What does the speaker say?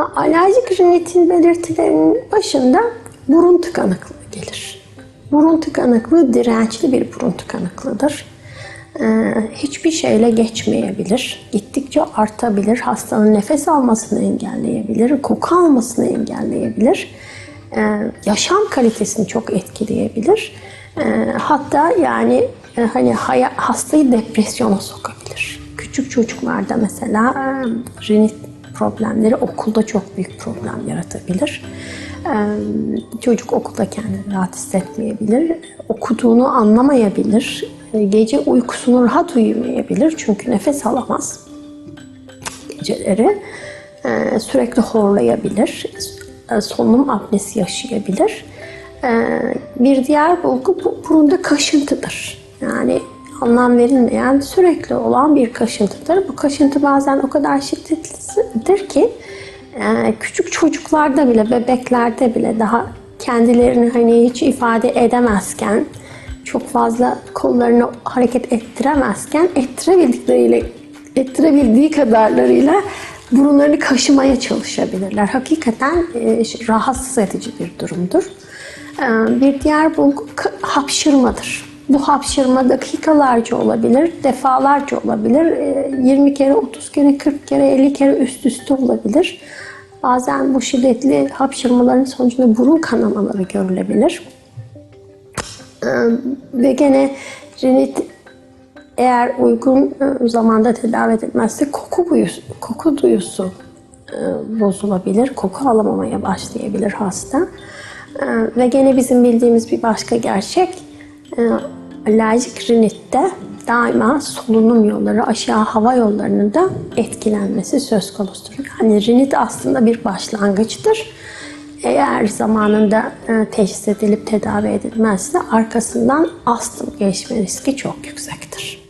Alerjik rinitin belirtilerinin başında burun tıkanıklığı gelir. Burun tıkanıklığı dirençli bir burun tıkanıklığıdır. Ee, hiçbir şeyle geçmeyebilir. Gittikçe artabilir. Hastanın nefes almasını engelleyebilir. Koku almasını engelleyebilir. Ee, yaşam kalitesini çok etkileyebilir. Ee, hatta yani e, hani haya- hastayı depresyona sokabilir. Küçük çocuklarda mesela e, rinit problemleri okulda çok büyük problem yaratabilir. Ee, Çocuk okulda kendini rahat hissetmeyebilir. Okuduğunu anlamayabilir. Ee, Gece uykusunu rahat uyumayabilir çünkü nefes alamaz geceleri. Ee, Sürekli horlayabilir. Ee, Solunum apnesi yaşayabilir. Bir diğer bulgu bu burunda kaşıntıdır. Yani anlam verilmeyen sürekli olan bir kaşıntıdır. Bu kaşıntı bazen o kadar şiddetlidir ki e, küçük çocuklarda bile, bebeklerde bile daha kendilerini hani hiç ifade edemezken, çok fazla kollarını hareket ettiremezken ettirebildikleriyle, ettirebildiği kadarlarıyla burunlarını kaşımaya çalışabilirler. Hakikaten e, rahatsız edici bir durumdur. Ee, Bir diğer bulgu hapşırmadır. Bu hapşırma dakikalarca olabilir, defalarca olabilir. Ee, 20 kere, 30 kere, 40 kere, 50 kere üst üste olabilir. Bazen bu şiddetli hapşırmaların sonucunda burun kanamaları görülebilir. Ee, Ve gene rinit eğer uygun e, zamanda tedavi edilmezse koku duyusu, koku duyusu e, bozulabilir. Koku alamamaya başlayabilir hasta. E, Ve gene bizim bildiğimiz bir başka gerçek e, alerjik rinitte daima solunum yolları, aşağı hava yollarının da etkilenmesi söz konusudur. Yani rinit aslında bir başlangıçtır. Eğer zamanında e, teşhis edilip tedavi edilmezse arkasından astım gelişme riski çok yüksektir.